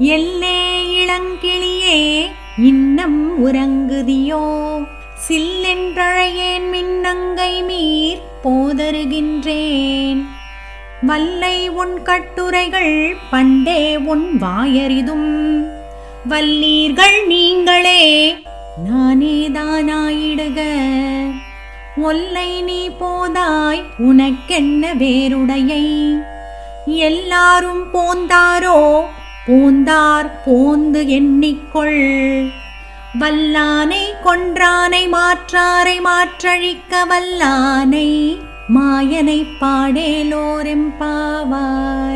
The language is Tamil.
எல்லே இளங்கிளியே இன்னம் உறங்குதியோ? சில்லென்றழையேன் மின்னங்கை மீர் போதருகின்றேன். வல்லை உன் கட்டுரைகள் பண்டே உன் வாயறிதும். வல்லீர்கள் நீங்களே நானேதானாயிடுக ஒல்லை நீ போதாய் உனக்கென்ன வேறுடையை? எல்லாரும் போந்தாரோ பூந்தார் பூந்து எண்ணிக்கொள். வல்லானை கொன்றானை மாற்றாரை மாற்றழிக்க வல்லானை மாயனை பாடேலோரெம்பாவார்